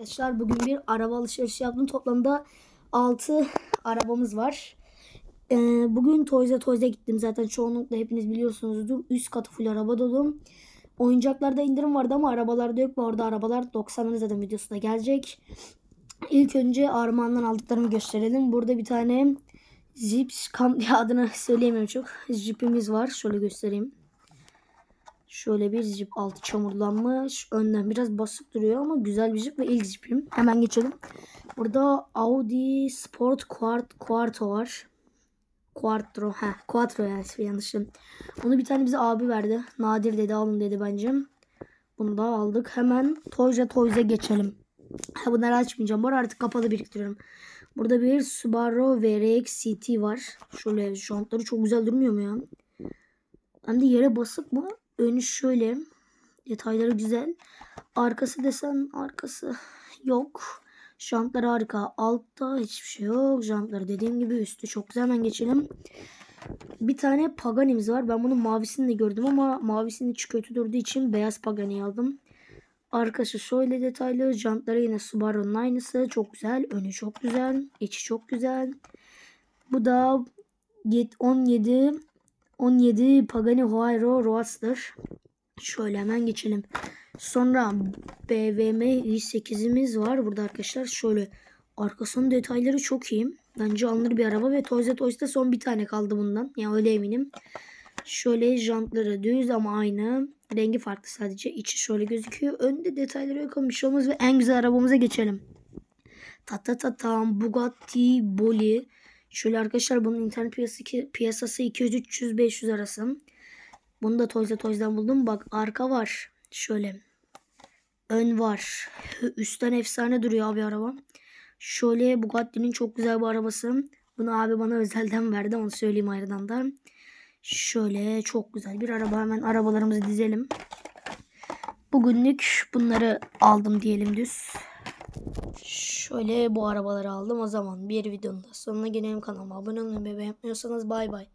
Arkadaşlar bugün bir araba alışverişi yaptım. Toplamda 6 arabamız var. Ee, bugün Toys'a Toys'a gittim. Zaten çoğunlukla hepiniz biliyorsunuzdur. Üst katı full araba dolu. Oyuncaklarda indirim vardı ama arabalarda yok. Bu arada arabalar 90'ın zaten videosu da gelecek. İlk önce Armağan'dan aldıklarımı gösterelim. Burada bir tane Zips kam ya adını söyleyemiyorum çok. Jeep'imiz var. Şöyle göstereyim. Şöyle bir jip altı çamurlanmış. Önden biraz basık duruyor ama güzel bir jip ve ilk jipim. Hemen geçelim. Burada Audi Sport Quart Quarto var. Quattro. Ha, Quattro yani yanlışım. Onu bir tane bize abi verdi. Nadir dedi alın dedi bence. Bunu da aldık. Hemen Toys'a Toys'a geçelim. Ha, bunları açmayacağım. Bu artık kapalı biriktiriyorum. Burada bir Subaru VRX CT var. Şöyle jantları çok güzel durmuyor mu ya? Hem de yere basık mı? Önü şöyle. Detayları güzel. Arkası desen arkası yok. Jantları harika. Altta hiçbir şey yok. Jantları dediğim gibi üstü çok güzel. Hemen geçelim. Bir tane Pagani'miz var. Ben bunun mavisini de gördüm ama mavisinin içi kötü durduğu için beyaz Pagani'yi aldım. Arkası şöyle detaylı. Jantları yine Subaru'nun aynısı. Çok güzel. Önü çok güzel. içi çok güzel. Bu da 17 17 Pagani Huayra Roadster. Şöyle hemen geçelim. Sonra BVM 108'imiz var burada arkadaşlar. Şöyle arkasının detayları çok iyi. Bence alınır bir araba ve Toys'ta Toys'ta son bir tane kaldı bundan. Yani öyle eminim. Şöyle jantları düz ama aynı. Rengi farklı sadece. İçi şöyle gözüküyor. Önde detayları yok ama şey ve en güzel arabamıza geçelim. Ta ta tam Bugatti Boli. Şöyle arkadaşlar bunun internet piyasası, piyasası 200 300 500 arası. Bunu da Toys'da Toys'dan buldum. Bak arka var. Şöyle. Ön var. Üstten efsane duruyor abi araba. Şöyle Bugatti'nin çok güzel bir arabası. Bunu abi bana özelden verdi. Onu söyleyeyim ayrıdan da. Şöyle çok güzel bir araba. Hemen arabalarımızı dizelim. Bugünlük bunları aldım diyelim düz. Şöyle bu arabaları aldım o zaman. Bir videonun da sonuna gelelim. Kanalıma abone olmayı ve beğenmiyorsanız bay bay.